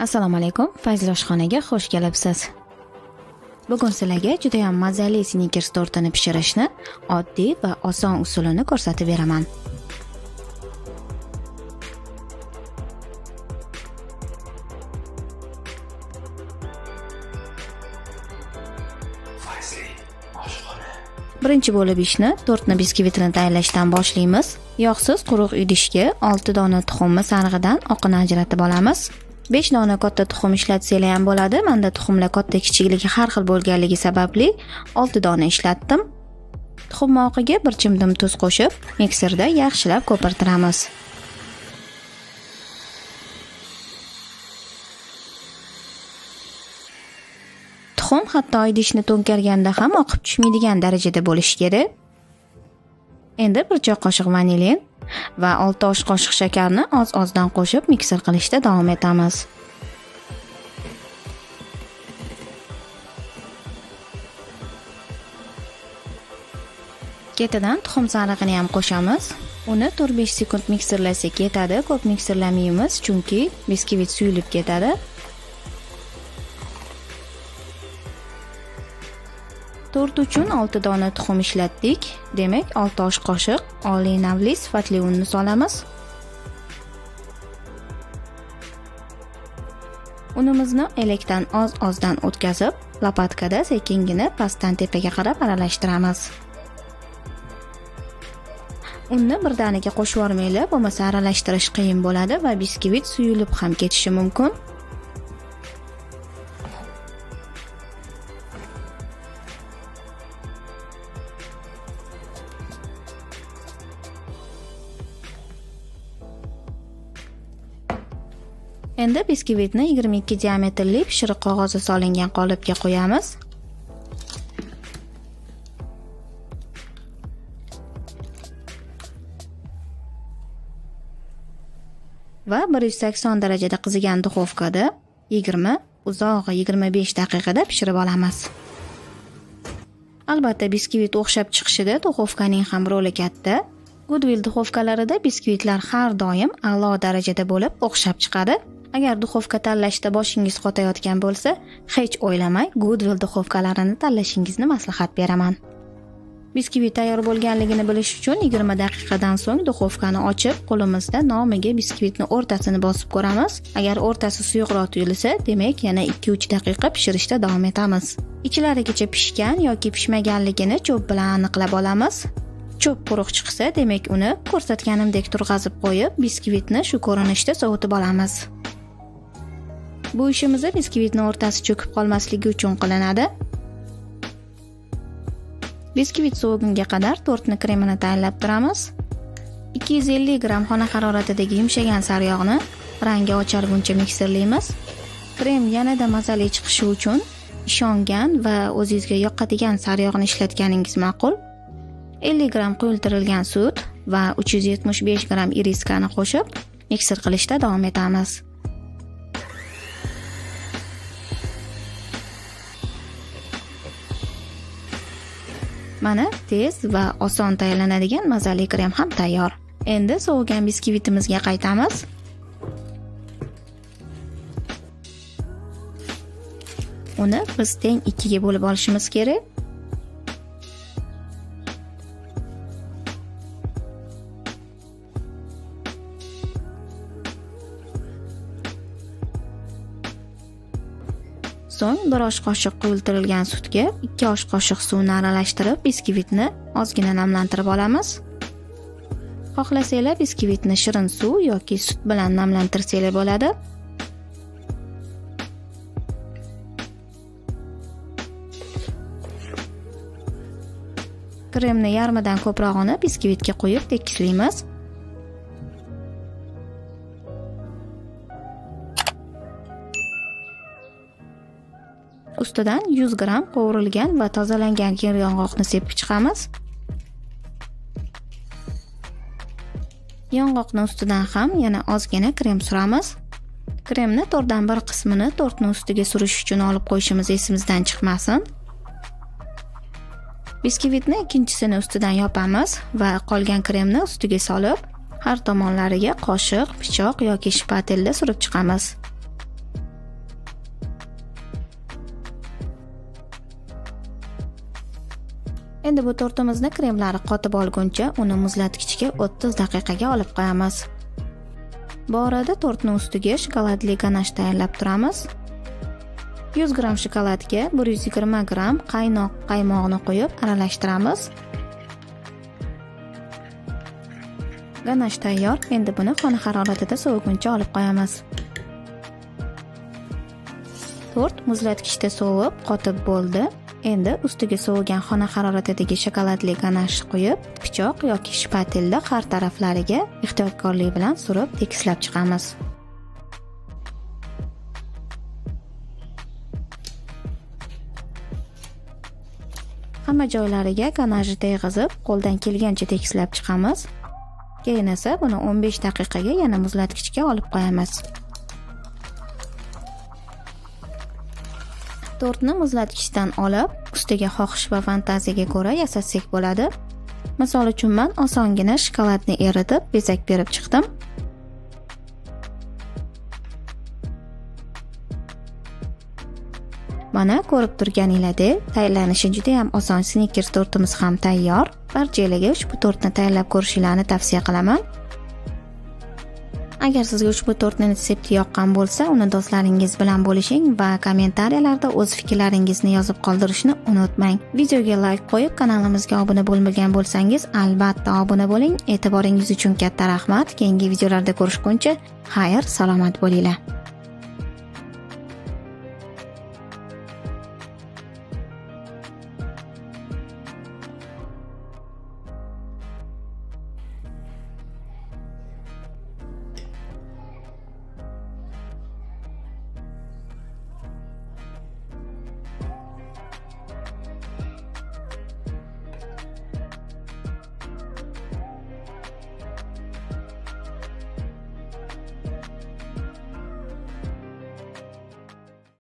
assalomu alaykum fayzli oshxonaga xush kelibsiz. Bugun sizlarga judayam mazali snikers tortini pishirishni oddiy va oson usulini ko'rsatib beraman. Birinchi bo'lib ishni tortni biskvitini tayyorlashdan boshlaymiz. Yog'siz quruq idishga olti dona tuxumni sarig'idan oqini ajratib olamiz. Besh dona katta tuxum ishlatsanglar ham bo'ladi. Manda tuxumlar katta kichikligi har xil bo'lganligi sababli olti dona ishlatdim. Tuxum oqiga bir chimdim tuz qo'shib mikserda yaxshilab ko'pirtiramiz. Tuxum hatto idishni to'nkarganda ham oqib tushmaydigan darajada bo'lishi kerak. Endi bir choy qoshiq vanilin va olti osh qoshiq shakarni oz ozdan qo'shib mikser qilishda davom etamiz. Ketidan tuxum sarig'ini ham qo'shamiz. Uni 4-5 sekund mikserlasak yetadi ko'p mikserlamaymiz chunki biskvit suyulib ketadi. Tort uchun 6 dona tuxum ishlatdik. Demak 6 osh qoshiq oliy navli sifatli unni solamiz unimizni elakdan oz ozdan o'tkazib lopatkada sekingina pastdan tepaga qarab aralashtiramiz. Unni birdaniga qo'shib yubormanglar bo'lmasa aralashtirish qiyin bo'ladi va biskvit suyulib ham ketishi mumkin. Endi biskvitni 22 diametrli pishiriq qog'ozi solingan qolipga qo'yamiz. Va 180 darajada qizigan duxovkada 20 uzog'i 25 daqiqada pishirib olamiz. Albatta biskvit o'xshab chiqishida duxovkaning ham roli katta. Goodwill duxovkalarida biskvitlar har doim a'lo darajada bo'lib o'xshab chiqadi. Agar duxovka tanlashda boshingiz qotayotgan bo'lsa hech o'ylamay goodwill duxovkalarini tanlashingizni maslahat beraman. Biskvit tayyor bo'lganligini bilish uchun 20 daqiqadan so'ng duxovkani ochib qo'limizda nomiga biskvitni o'rtasini bosib ko'ramiz. Agar o'rtasi suyuqroq tuyulsa demak yana 2-3 daqiqa pishirishda davom etamiz. Ichlarigacha pishgan yoki pishmaganligini cho'p bilan aniqlab olamiz. Cho'p quruq chiqsa demak uni ko'rsatganimdek turg'azib qo'yib biskvitni shu ko'rinishda sovutib olamiz. Bu ishimizni biskvitni o'rtasi cho'kib qolmasligi uchun qilinadi. Biskvit sovigunga qadar tortni kremini tayyorlab turamiz. 250 gramm xona haroratidagi yumshagan sariyog'ni rangi ocharguncha mikserlaymiz krem yanada mazali chiqishi uchun ishongan va o'zingizga yoqadigan sariyog'ni ishlatganingiz ma'qul. 50 gramm quyultirilgan sut va 375 gramm iriskani qo'shib mikser qilishda davom etamiz. Mana tez va oson tayyorlanadigan mazali krem ham tayyor. Endi sovigan biskvitimizga qaytamiz. Uni biz teng ikkiga bo'lib olishimiz kerak. So'ng bir osh qoshiq quyultirilgan sutga 2 osh qoshiq suvni aralashtirib biskvitni ozgina namlantirib olamiz. Xohlasanglar biskvitni shirin suv yoki sut bilan namlantirsanglar bo'ladi. Kremni yarmidan ko'prog'ini biskvitga quyib tekislaymiz ustidan 100 gramm qovurilgan va tozalangan yer yong'oqni sepib chiqamiz. Yong'oqni ustidan ham yana ozgina krem suramiz. Kremni to'rtdan bir qismini tortni ustiga surish uchun olib qo'yishimiz esimizdan chiqmasin. Biskvitni ikkinchisini ustidan yopamiz va qolgan kremni ustiga solib har tomonlariga qoshiq pichoq yoki shpatelda surib chiqamiz. Endi bu tortimizni kremlari qotib olguncha uni muzlatgichga 30 daqiqaga olib qo'yamiz. Bu orada tortni ustiga shokoladli ganash tayyorlab turamiz. 100 gramm shokoladga 120 gramm qaynoq qaymoqni qo'yib aralashtiramiz. Ganash tayyor. Endi buni xona haroratida soviguncha olib qo'yamiz. Tort muzlatgichda sovib qotib bo'ldi. Endi ustiga sovigan xona haroratidagi shokoladli ganash quyib pichoq yoki shpatelda har taraflariga ehtiyotkorlik bilan surib tekislab chiqamiz. Hamma joylariga ganajni teg'izib qo'ldan kelgancha tekislab chiqamiz. Keyin esa buni 15 daqiqaga yana muzlatgichga olib qo'yamiz. Tortni muzlatgichdan olib ustiga xohish va fantaziyaga ko'ra yasasak bo'ladi. Misol uchun man osongina shokoladni eritib bezak berib chiqdim. Mana ko'rib turganinglardek tayyorlanishi juda ham oson sniker tortimiz ham tayyor. Barchalarga ushbu tortni tayyorlab ko'rishinglarni tavsiya qilaman. Agar sizga ushbu tortni retsepti yoqqan bo'lsa uni do'stlaringiz bilan bo'lishing va kommentariyalarda o'z fikrlaringizni yozib qoldirishni unutmang. Videoga layk qo'yib kanalimizga obuna bo'lmagan bo'lsangiz albatta obuna bo'ling. E'tiboringiz uchun katta rahmat. Keyingi videolarda ko'rishguncha xayr salomat bo'linglar.